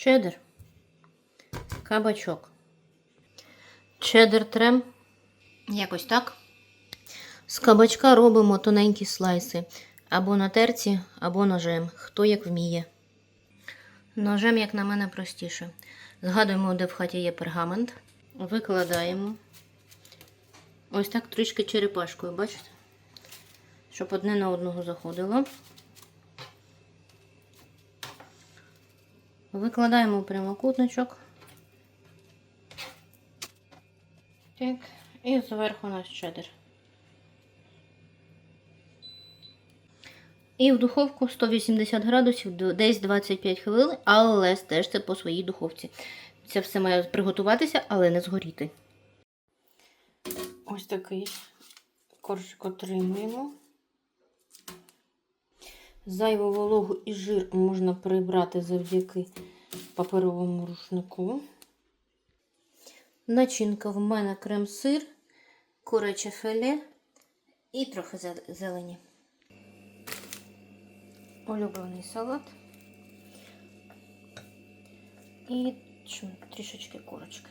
чеддер, кабачок, чеддер трем. Якось так. З кабачка робимо тоненькі слайси. Або на терці, або ножем. Хто як вміє. Ножем, як на мене, простіше. Згадуємо, де в хаті є пергамент. Викладаємо. Ось так трішки черепашкою, бачите? Щоб одне на одного заходило. Викладаємо прямокутничок. Так, і зверху наш чеддер. І в духовку 180 градусів, десь 25 хвилин, але стежте по своїй духовці. Це все має приготуватися, але не згоріти. Ось такий коржик отримуємо. Зайву вологу і жир можна прибрати завдяки паперовому рушнику. Начинка в мене крем-сир, куряче філе і трохи зелені. Улюблений салат. І трішечки курочки.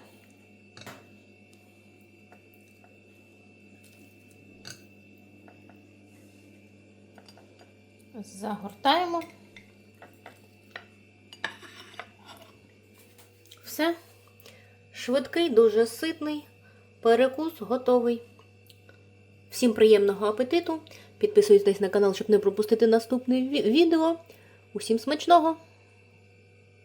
Загортаємо. Все. Швидкий, дуже ситний. Перекус готовий. Всім приємного апетиту. Підписуйтесь на канал, щоб не пропустити наступне відео. Усім смачного!